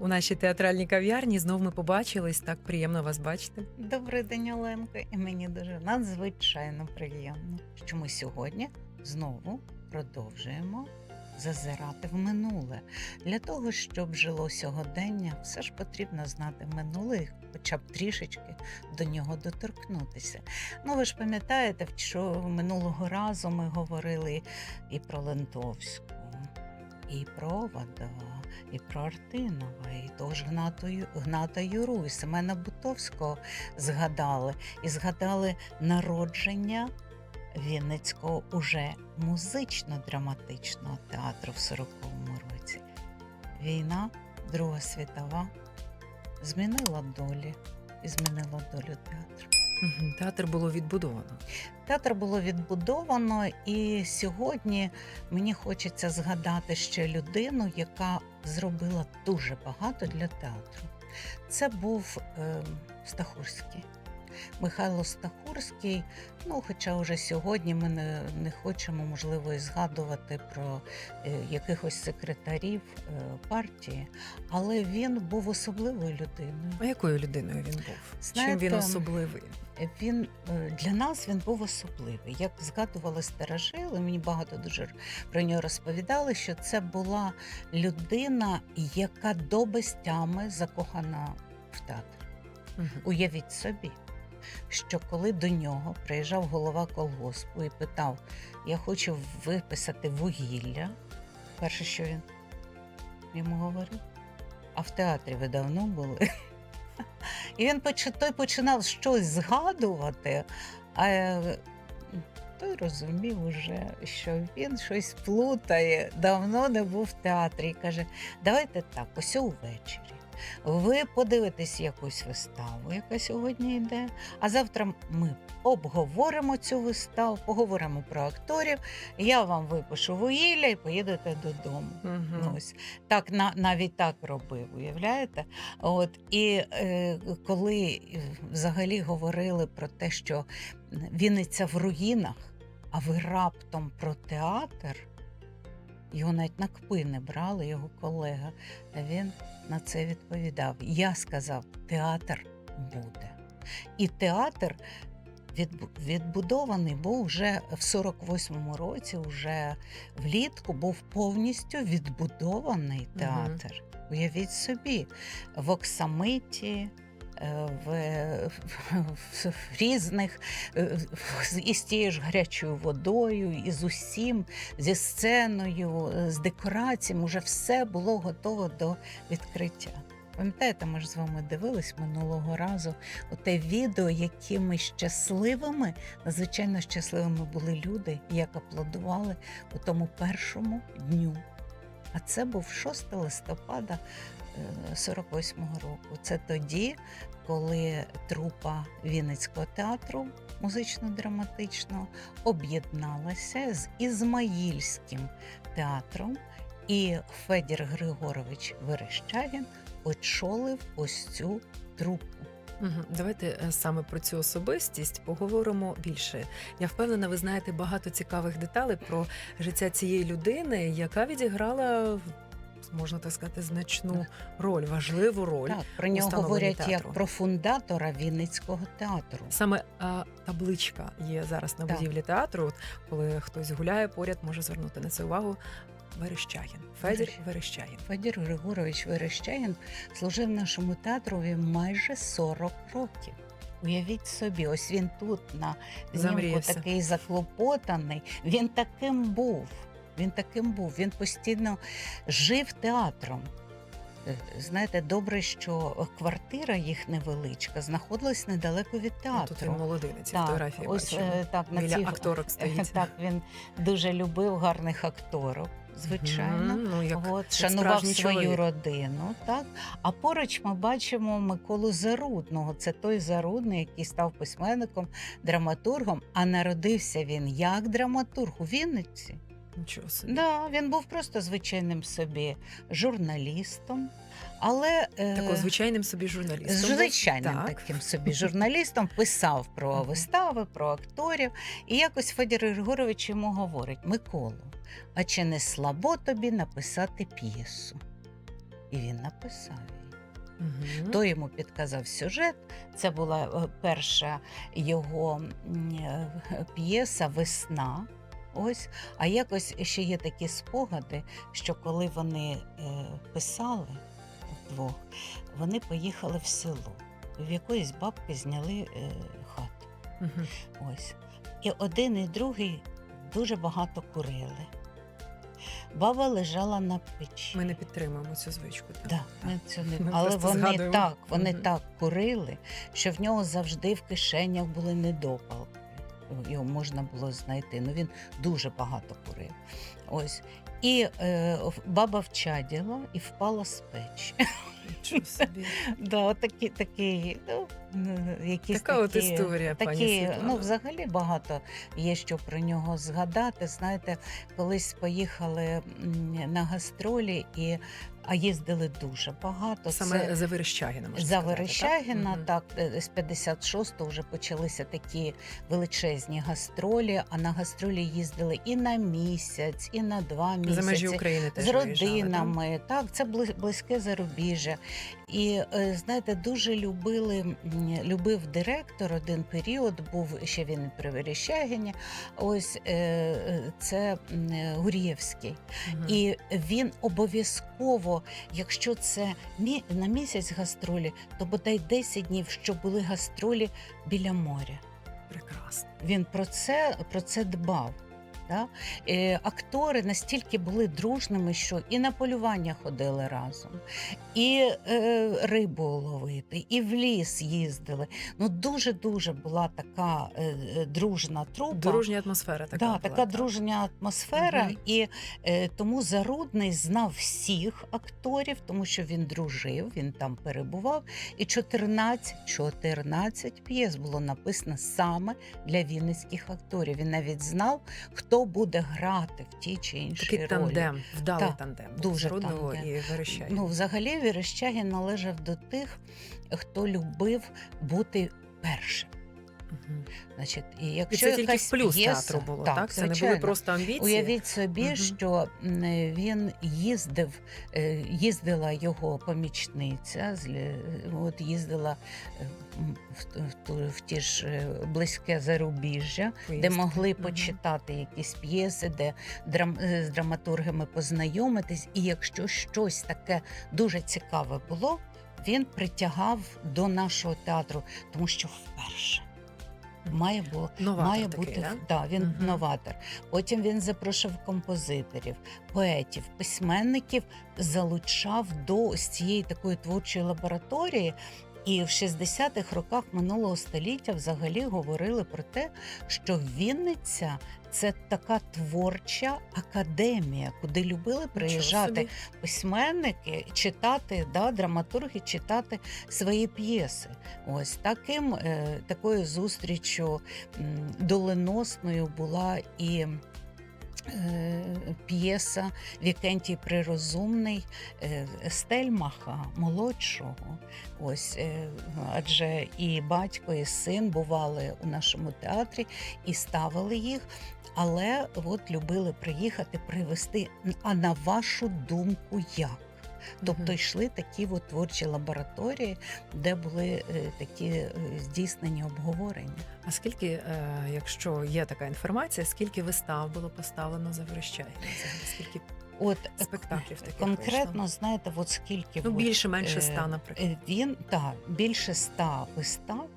у нашій театральній кав'ярні. Знов ми побачились. Так приємно вас бачити. Добрий день, Оленко, і мені дуже надзвичайно приємно, що ми сьогодні знову продовжуємо зазирати в минуле. Для того, щоб жило сьогодення, все ж потрібно знати минуле, і хоча б трішечки до нього доторкнутися. Ну, ви ж пам'ятаєте, що минулого разу ми говорили і про Лентовську, і про Овода, і про Артинова, і того ж Гната Юру, і Семена Бутовського згадали. І згадали народження Вінницького уже музично-драматичного театру в 40-му році. Війна, Друга світова, змінила долі і змінила долю театру. Театр було відбудовано. Театр було відбудовано, і сьогодні мені хочеться згадати ще людину, яка зробила дуже багато для театру. Це був е, Стахурський. Михайло Стахурський. Ну, хоча вже сьогодні ми не, не хочемо, можливо, і згадувати про е, якихось секретарів е, партії, але він був особливою людиною. А якою людиною він був? Знаєте, Чим він особливий? Він е, для нас він був особливий. Як згадували старожили, мені багато дуже про нього розповідали, що це була людина, яка до безтями закохана в театр. Уявіть собі, що коли до нього приїжджав голова колгоспу і питав: Я хочу виписати вугілля, перше, що він йому говорив, а в театрі ви давно були. І він той починав щось згадувати, а е, той розумів уже, що він щось плутає, давно не був в театрі. І каже: давайте так, ось увечері. Ви подивитесь якусь виставу, яка сьогодні йде. А завтра ми обговоримо цю виставу, поговоримо про акторів. Я вам випишу вугілля і поїдете додому. Ну, ось так на, навіть так робив, уявляєте? От і е, коли е, взагалі говорили про те, що Вінниця в руїнах, а ви раптом про театр, його навіть на кпи не брали, його колега. Він на це відповідав: Я сказав, театр буде. І театр відбудований був вже в 48-му році, вже влітку був повністю відбудований театр. Уявіть собі, в Оксамиті. е, в різних е, із тією ж гарячою водою, і з усім, зі сценою, е, з декораціями, вже все було готово до відкриття. Пам'ятаєте, ми ж з вами дивились минулого разу оте відео, якими щасливими, надзвичайно щасливими були люди, як аплодували у тому першому дню. А це був 6 листопада е, 48-го року. Це тоді, коли трупа Вінницького театру музично-драматичного об'єдналася з Ізмаїльським театром, і Федір Григорович Верещагін очолив ось цю трупу. Давайте е, саме про цю особистість поговоримо більше. Я впевнена, ви знаєте багато цікавих деталей про життя цієї людини, яка відіграла. Можна так сказати, значну роль, важливу роль. Так, про нього говорять театру. як про фундатора Вінницького театру. Саме а, табличка є зараз на Так. будівлі театру. От, коли хтось гуляє поряд, може звернути на це увагу. Верещагін, Федір Верещ- Верещагін. Федір Григорович Верещагін служив нашому театрові майже 40 років. Уявіть собі, ось він тут на знімку такий заклопотаний. Він таким був. Він таким був. Він постійно жив театром. Е, Знаєте, добре, що квартира їх невеличка знаходилась недалеко від Ну, Тут він театру. молодий на цій Так, фотографії. ось бачимо. е, так на Біля цій акторок стоїть. Так, він дуже любив гарних акторок. звичайно. Мгм, Ну, як, От, як шанував свою чоловік. родину, так. А поруч ми бачимо Миколу Зарудного. Це той Зарудний, який став письменником, драматургом. А народився він як драматург у Вінниці. Нічого собі. Да, він був просто звичайним собі журналістом, але е, Тако звичайним собі журналістом. звичайним Так. таким собі журналістом писав про вистави, про акторів. І якось Федір Григорович йому говорить: Миколу, а чи не слабо тобі написати п'єсу? І він написав її. Мгм. Хто йому підказав сюжет? Це була е, перша його е, п'єса Весна. Ось, а якось ще є такі спогади, що коли вони е, писали вдвох, вони поїхали в село. В якоїсь бабки зняли е, хату. Мгм. Ось. І один і другий дуже багато курили. Баба лежала на печі. Ми не підтримуємо цю звичку. так. Да, ми це не... Ми Але вони згадуємо. так, вони Мгм. так курили, що в нього завжди в кишенях були недопалки. Його можна було знайти. Ну він дуже багато курив. Ось. І е, баба вчаділа і впала з печі. Собі. да, такі, такі, ну, якісь Така от історія, пані Такі, Світлано. ну, взагалі багато є що про нього згадати. Знаєте, колись поїхали на гастролі, і, а їздили дуже багато. Саме Це за Верещагіна, можна за Верещагіна, Мгм. так, е, з 56-го вже почалися такі величезні гастролі, а на гастролі їздили і на місяць, і на два місяці. За межі України теж з виїжджали, так? родинами. Так, це близьке зарубіжжя. І е, знаєте, дуже любили, любив директор один період, був ще він при Верещагіні. Ось е, це Гур'євський. Мгм. І він обов'язково, якщо це на місяць гастролі, то бодай 10 днів, що були гастролі біля моря. Прекрасно. Він про це, про це дбав. Да? Е, актори настільки були дружними, що і на полювання ходили разом, і е, рибу ловити, і в ліс їздили. Ну дуже-дуже була така е, е, дружна трупа. Дружня атмосфера така. да, була, така так. дружня атмосфера, Мгм. і е, тому Зарудний знав всіх акторів, тому що він дружив, він там перебував. І 14, 14 п'єс було написано саме для вінницьких акторів. Він навіть знав, хто буде грати в тій чи іншій Такий ролі. тандем, вдалий тандем. дуже Рудного тандем. і Верещагін. Ну, взагалі, Верещагін належав до тих, хто любив бути першим. Значить, і І якщо це тільки в плюс п'єса, театру було, так? Це не були просто амбіції. Уявіть собі, Мгм. що він їздив, е, їздила його помічниця, от їздила е, в, в, в ті ж е, близьке зарубіжжя, де могли Мгм. почитати якісь п'єси, де драм, з драматургами познайомитись. І якщо щось таке дуже цікаве було, він притягав до нашого театру, тому що вперше. Має було Новатор має такий, бути да? да, він Мгм. новатор. Потім він запрошував композиторів, поетів, письменників, залучав до ось цієї такої творчої лабораторії. І в 60-х роках минулого століття взагалі говорили про те, що Вінниця це така творча академія, куди любили приїжджати письменники читати, да, драматурги читати свої п'єси. Ось таким е, такою зустрічю доленосною була і. Е, П'єса Вікентій Прирозумний е, Стельмаха молодшого. Ось е, адже і батько, і син бували у нашому театрі і ставили їх. Але от любили приїхати, привезти. А на вашу думку, як? Тобто йшли такі от творчі лабораторії, де були е, такі е, здійснені обговорення. А скільки, е, якщо є така інформація, скільки вистав було поставлено за Верещагіна? Скільки От спектаклів таких конкретно, вийшло? знаєте, от скільки Ну, от, більше, менше е, ста, наприклад. він так, більше ста вистав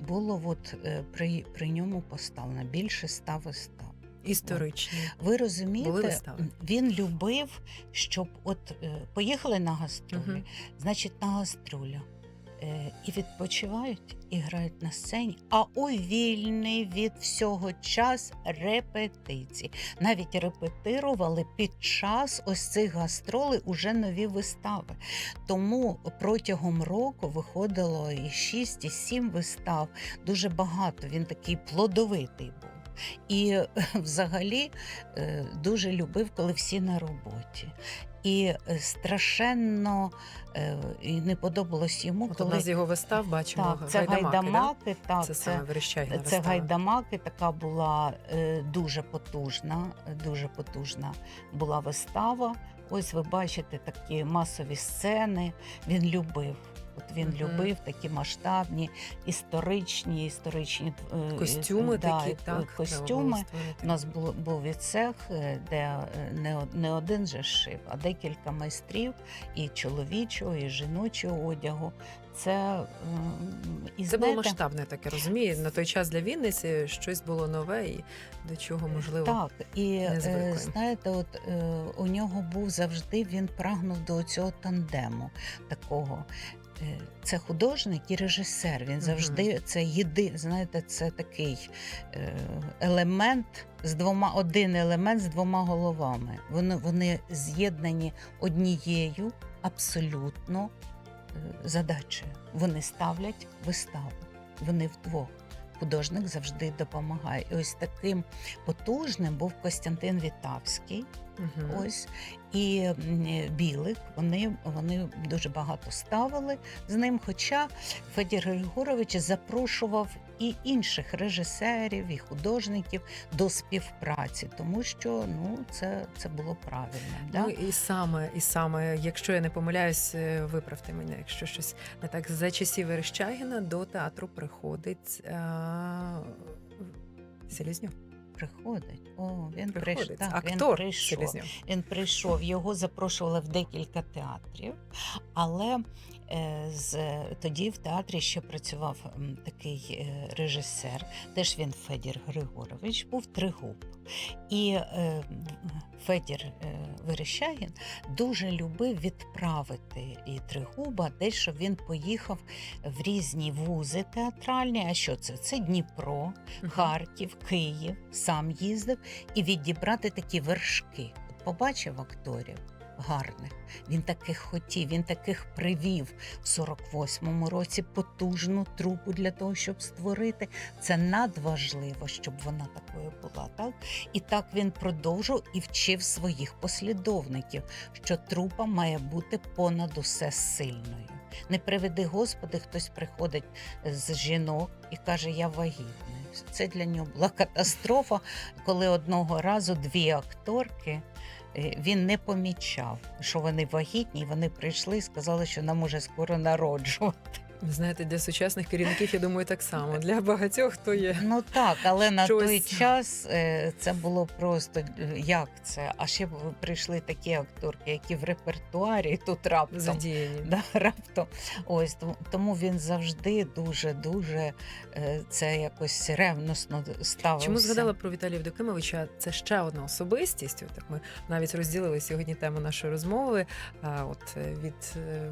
було от, при, при ньому поставлено. Більше ста вистав. Історичні. Ви Були розумієте, вистави? він любив, щоб от е, поїхали на гастролі, Мгм. значить, на гастролях е, і відпочивають, і грають на сцені, а у вільний від всього час репетиції. Навіть репетирували під час ось цих гастролей уже нові вистави. Тому протягом року виходило і 6, і 7 вистав. Дуже багато. Він такий плодовитий був. І е, взагалі е, дуже любив, коли всі на роботі. І е, страшенно е, і не подобалось йому, От коли одна з його вистав бачимо так, це гайдамаки. да? так, Це, це, саме це гайдамаки, така була е, дуже потужна, дуже потужна була вистава. Ось ви бачите такі масові сцени. Він любив. От він Мгм. любив такі масштабні, історичні, історичні Костюми да, такі, так. Костюми. У нас був, був і цех, де не, не один же шив, а декілька майстрів і чоловічого, і жіночого одягу. Це, і, Це було масштабне таке, розуміє. На той час для Вінниці щось було нове і до чого можливо. Так, і не знаєте, от е, у нього був завжди він прагнув до цього тандему такого. Е, Це художник і режисер. Він завжди це єди, знаєте, це такий е, елемент з двома, один елемент з двома головами. Вони, вони з'єднані однією абсолютно е, задачею. Вони ставлять виставу. Вони вдвох. Художник завжди допомагає. І ось таким потужним був Костянтин Вітавський. Угу. Ось і білик. Вони, вони дуже багато ставили з ним. Хоча Федір Григорович запрошував і інших режисерів, і художників до співпраці, тому що ну це, це було правильно. Да? Ну і саме, і саме, якщо я не помиляюсь, е, виправте мене, якщо щось не так. За часів Верещагіна до театру приходить а, Селізньов. Приходить. О, він прийшов. Приходить. Так, він прийшов. Він прийшов, його запрошували в декілька театрів, але е, з, тоді в театрі ще працював м, такий е, режисер, теж він Федір Григорович, був Тригуб. І е, Федір е, Верещагін дуже любив відправити і Тригуба, десь щоб він поїхав в різні вузи театральні. А що це? Це Дніпро, Харків, Київ, сам їздив і відібрати такі вершки. Побачив акторів гарних. Він таких хотів, він таких привів в 48-му році потужну трупу для того, щоб створити. Це надважливо, щоб вона такою була. Так? І так він продовжував і вчив своїх послідовників, що трупа має бути понад усе сильною. Не приведи Господи, хтось приходить з жінок і каже, я вагітний. Це для нього була катастрофа, коли одного разу дві акторки. Е, Він не помічав, що вони вагітні, вони прийшли і сказали, що вона може скоро народжувати. Ви знаєте, для сучасних керівників, я думаю, так само. Для багатьох то є. Ну так, але на Щось. той час е, це було просто е, як це? А ще прийшли такі акторки, які в репертуарі тут раптом. Задіяні. Да, раптом ось тому- він завжди дуже дуже е, це якось ревносно ставився. Чому згадала про Віталія Євдокимовича? Це ще одна особистість. От так ми навіть розділили сьогодні тему нашої розмови. От від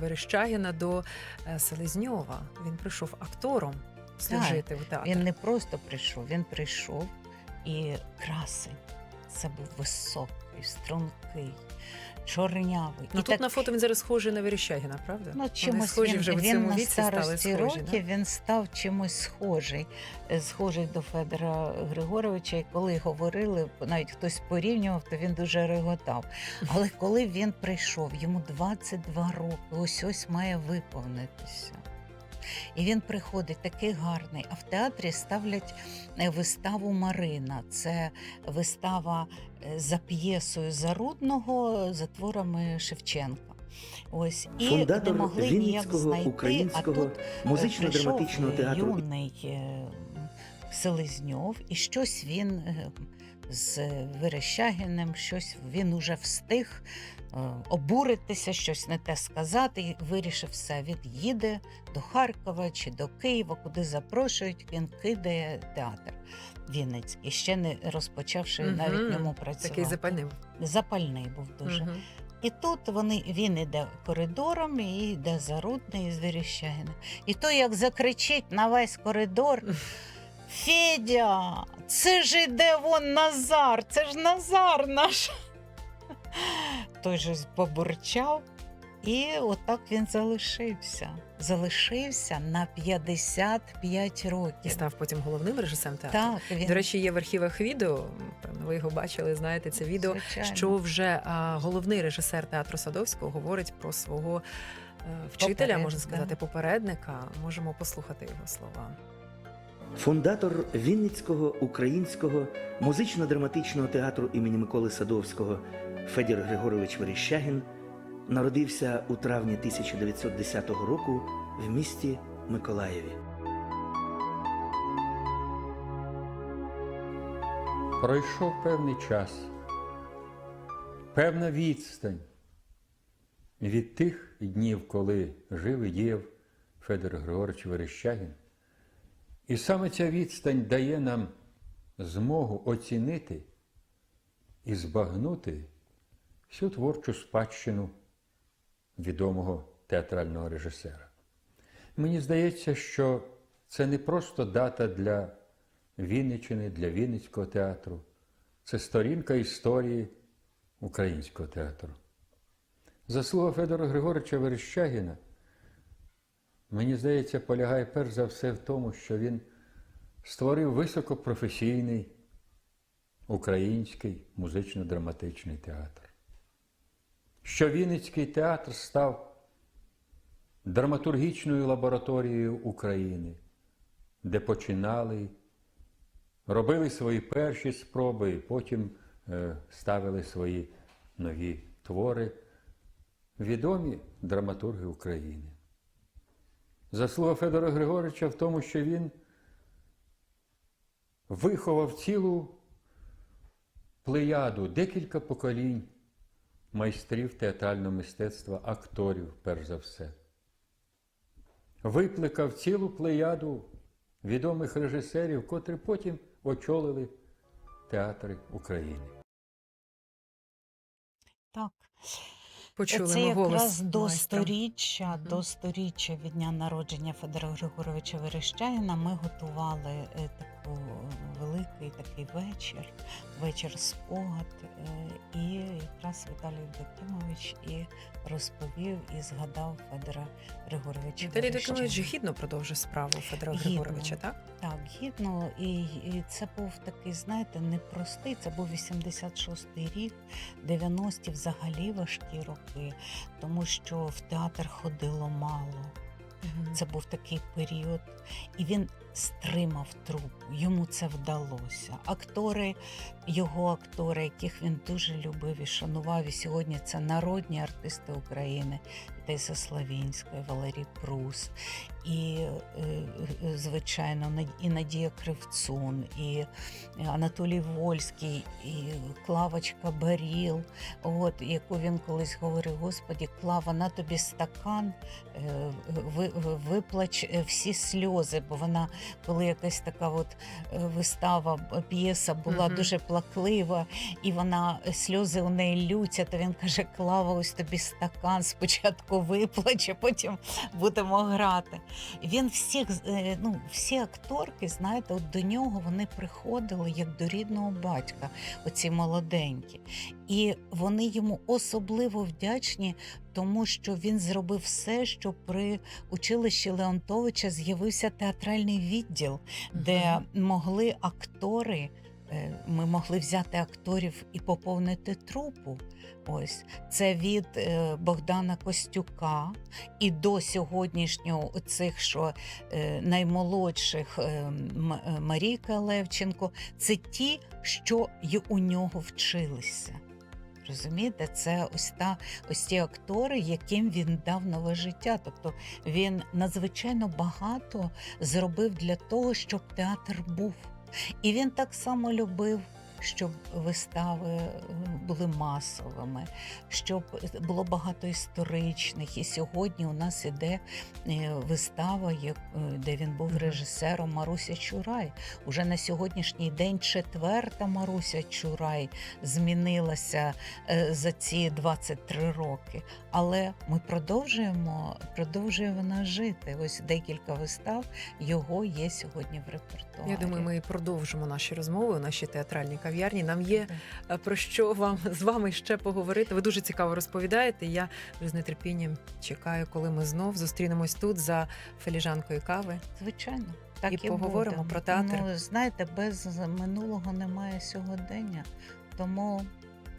Верещагіна до е, Селезньова. Він прийшов актором служити в театрі. Він не просто прийшов, він прийшов і красень. Це був високий, стрункий, чорнявий. Ну і тут на фото він зараз схожий на Верещагіна, правда? Ну, чимось схожі він, вже в він цьому на віці стали схожі. років він став чимось схожий, е, схожий до Федора Григоровича. І коли говорили, навіть хтось порівнював, то він дуже реготав. Але коли він прийшов, йому 22 роки, ось ось має виповнитися. І він приходить такий гарний. А в театрі ставлять е, виставу Марина. Це вистава е, за п'єсою Зарудного за творами Шевченка. Ось і Фундатор не могли ніяк знайти. українського а тут е, прийшов, юний Селезньов, і щось він з Верещагіним, щось він уже встиг е, обуритися, щось не те сказати, і вирішив все. Він їде до Харкова чи до Києва, куди запрошують, він кидає театр Вінницький, ще не розпочавши Мгм. навіть в ньому працювати. Такий запальний. Запальний був дуже. Мгм. І тут вони, він іде коридором і йде за Рудною з Верещагіна. І то як закричить на весь коридор. Федя, це ж іде вон Назар, це ж Назар наш. Той же побурчав, і отак він залишився. Залишився на 55 І років. став потім головним режисером театру. Так, він, До речі, є в архівах відео. Певно, ви його бачили, знаєте це відео. звичайно. Що вже а, головний режисер театру Садовського говорить про свого е, вчителя, Поперед, можна сказати, да. попередника. Можемо послухати його слова. Фундатор Вінницького українського музично-драматичного театру імені Миколи Садовського Федір Григорович Верещагін народився у травні 1910 року в місті Миколаєві. Пройшов певний час, певна відстань від тих днів, коли жив і діяв Федор Григорович Верещагін. І саме ця відстань дає нам змогу оцінити і збагнути всю творчу спадщину відомого театрального режисера. Мені здається, що це не просто дата для Вінниччини, для Вінницького театру. Це сторінка історії українського театру. Заслуга Федора Григоровича Верещагіна, мені здається, полягає перш за все в тому, що він створив високопрофесійний український музично-драматичний театр. Що Вінницький театр став драматургічною лабораторією України, де починали робили свої перші спроби, і потім е, ставили свої нові твори, відомі драматурги України. Заслуга Федора Григоровича в тому, що він виховав цілу плеяду, декілька поколінь майстрів театрального мистецтва, акторів, перш за все. Викликав цілу плеяду відомих режисерів, котрі потім очолили театри України. Так. Почули Це ми голос якраз до сторіччя, до сторіччя від дня народження Федора Григоровича Верещагіна ми готували е, таку великий такий вечір, вечір спогад. е, І якраз Віталій Докимович і розповів і згадав Федора Григоровича. Віталій Докимович гідно продовжив справу Федора Гідно. Григоровича, так? Так, гідно, і, і це був такий, знаєте, непростий. Це був 86-й рік, 90-ті взагалі важкі роки, тому що в театр ходило мало. Це був такий період, і він стримав трупу. Йому це вдалося. Актори, його актори, яких він дуже любив і шанував, і сьогодні це народні артисти України, Тейса Славінська, Валерій Прус, і, е, е, звичайно, і Надія Кривцун, і Анатолій Вольський, і Клавочка Баріл, от, яку він колись говорив: Господі, Клава, на тобі стакан, е, ви, ви- виплач всі сльози, бо вона, коли якась така от е, вистава, п'єса була Мгм. дуже плаклива, і вона е, сльози у неї лються, то він каже: Клава, ось тобі стакан, спочатку виплач, а потім будемо грати. Він всіх, е, ну, всі акторки, знаєте, от до нього вони приходили як до рідного батька, оці молоденькі. І вони йому особливо вдячні, тому що він зробив все, що при училищі Леонтовича з'явився театральний відділ, де могли актори. е, Ми могли взяти акторів і поповнити трупу. Ось це від е, Богдана Костюка і до сьогоднішнього цих, що е, наймолодших Марійка Левченко, це ті, що й у нього вчилися. Розумієте, це ось та ось ті актори, яким він дав нове життя. Тобто він надзвичайно багато зробив для того, щоб театр був. І він так само любив щоб вистави е, були масовими, щоб було багато історичних. І сьогодні у нас іде е, вистава, е, де він був режисером Маруся Чурай. Уже на сьогоднішній день четверта Маруся Чурай змінилася за ці 23 роки. Але ми продовжуємо, продовжує вона жити. Ось декілька вистав його є сьогодні в репертуарі. Я думаю, ми продовжимо наші розмови у нашій театральній кав'ярні. Нам є е, про що вам з вами ще поговорити. Ви дуже цікаво розповідаєте. Я вже з нетерпінням чекаю, коли ми знов зустрінемось тут за філіжанкою кави. Звичайно. Так І і, поговоримо буде. про театр. Ну, знаєте, без минулого немає сьогодення. Тому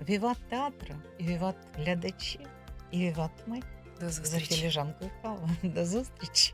віват театру, і віват глядачі, і віват ми До за зустрічі. філіжанкою кави. До зустрічі.